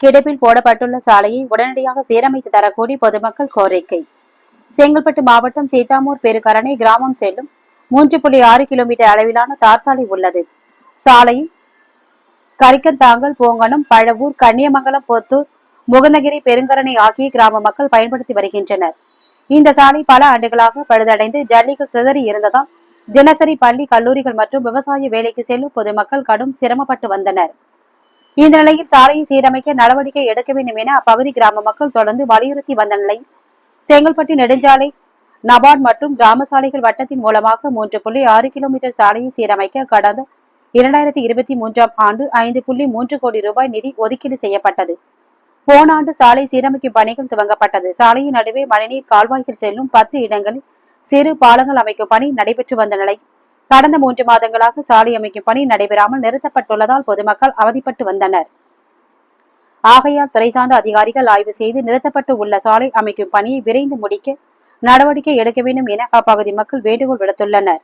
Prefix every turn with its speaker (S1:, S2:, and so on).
S1: கிடப்பில் போடப்பட்டுள்ள சாலையை உடனடியாக சீரமைத்து தரக்கூடி பொதுமக்கள் கோரிக்கை. செங்கல்பட்டு மாவட்டம் சீதாமூர் பெருக்கரணை கிராமம் செல்லும் மூன்று புள்ளி ஆறு கிலோமீட்டர் அளவிலான தார் சாலை உள்ளது. சாலையில் கரிக்கந்தாங்கல் பூங்கனம் பழவூர் கன்னியமங்கலம் போத்தூர் முகநகிரி பெருங்கரணை ஆகிய கிராம மக்கள் பயன்படுத்தி வருகின்றனர். இந்த சாலை பல ஆண்டுகளாக பழுதடைந்து ஜல்லிகள் சிதறி இருந்ததால் தினசரி பள்ளி கல்லூரிகள் மற்றும் விவசாய வேலைக்கு செல்லும் பொதுமக்கள் கடும் சிரமப்பட்டு வந்தனர். இந்த நிலையில் சாலையை சீரமைக்க நடவடிக்கை எடுக்க வேண்டும் என அப்பகுதி கிராம மக்கள் தொடர்ந்து வலியுறுத்தி வந்த நிலையில் செங்கல்பட்டு நெடுஞ்சாலை நபார்ட் மற்றும் கிராம சாலைகள் வட்டத்தின் மூலமாக மூன்று புள்ளி ஆறு கிலோமீட்டர் சாலையை சீரமைக்க கடந்த இரண்டாயிரத்தி இருபத்தி மூன்றாம் ஆண்டு ஐந்து புள்ளி மூன்று கோடி ரூபாய் நிதி ஒதுக்கீடு செய்யப்பட்டது. போன ஆண்டு சாலை சீரமைக்கும் பணிகள் துவங்கப்பட்டது. சாலையின் நடுவே மழைநீர் கால்வாய்கள் செல்லும் பத்து இடங்களில் சிறு பாலங்கள் அமைக்கும் பணி நடைபெற்று வந்த நிலையில் கடந்த மூன்று மாதங்களாக சாலை அமைக்கும் பணி நடைபெறாமல் நிறுத்தப்பட்டுள்ளதால் பொதுமக்கள் அவதிப்பட்டு வந்தனர். ஆகையால் துறை சார்ந்த அதிகாரிகள் ஆய்வு செய்து நிறுத்தப்பட்டு உள்ள சாலை அமைக்கும் பணியை விரைந்து முடிக்க நடவடிக்கை எடுக்க வேண்டும் என அப்பகுதி மக்கள் வேண்டுகோள் விடுத்துள்ளனர்.